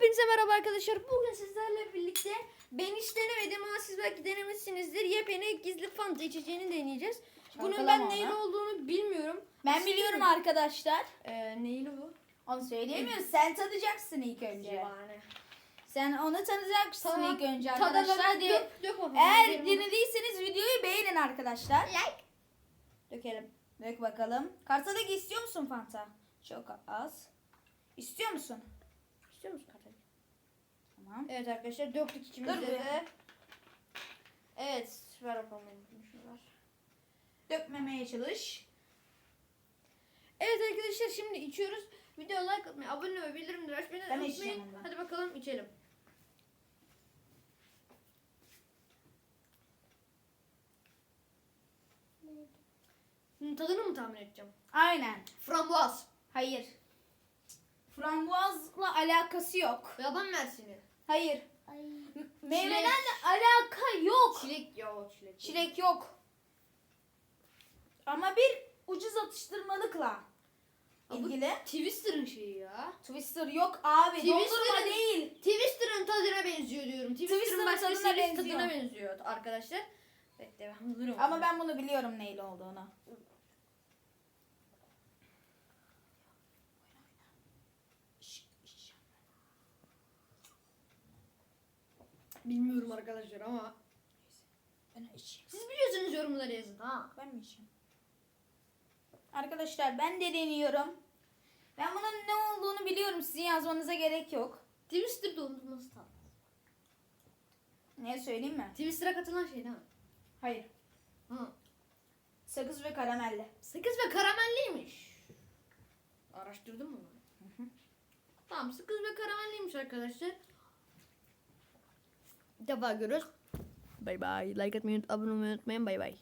Hepinize merhaba arkadaşlar. Bugün sizlerle birlikte ben hiç denemedim ama siz belki denemişsinizdir. Yepyeni gizli fanta içeceğini deneyeceğiz. Bunun ben neyle olduğunu bilmiyorum. Ben biliyorum arkadaşlar. Ee, neyli bu? Onu söyleyemiyoruz. Sen tadacaksın ilk önce. Yani. Sen onu tadacaksın Tamam. ilk önce arkadaşlar. diye. Dök, dök bakalım. Eğer Dökelim. denediyseniz videoyu beğenin arkadaşlar. Dökelim. Dök bakalım. Kartalık istiyor musun Fanta? Çok az. İstiyor musun? İstiyor musun kartayı? Tamam. Evet arkadaşlar döktük ikimiz Dur de. bir. de. Evet. Şunu ver. Dökmemeye çalış. Evet arkadaşlar şimdi içiyoruz. Videoya like atmayı, abone olmayı, bildirimleri açmayı Ben unutmayın. ondan. Hadi bakalım içelim. Hmm, Tadını mı tahmin edeceğim? Aynen. Frambuaz. Hayır. Frambuazla alakası yok. Yaban mersini. Hayır. M- Meyvelerle alaka yok. Çilek ya o çilek. Çilek yok. Ama bir ucuz atıştırmalıkla ilgili. Twister'ın şeyi ya. Twister yok abi. Dondurma Twister'ın- değil. Twister'ın tadına benziyor diyorum. Twister'ın Twister'ın başka tadına benziyor. tadına benziyor arkadaşlar. Bekle ben bulurum. Ama ben bunu biliyorum neyle olduğunu. Bilmiyorum arkadaşlar ama. Ben içeyim. Siz biliyorsunuz yorumlara yazın ha. Ben mi içeyim? Arkadaşlar ben de deniyorum. Ben bunun ne olduğunu biliyorum. Sizin yazmanıza gerek yok. Twister dondurması tadı. Ne söyleyeyim mi? Twister'a katılan şey değil mi? Hayır. Hı. Sakız ve karamelli. Sakız ve karamelliymiş. Araştırdın mı bunu? Tamam sakız ve karamelliymiş arkadaşlar. Defa görüyoruz. Bay bay. Like atmayı, abone olmayı unutmayın. Bay bay.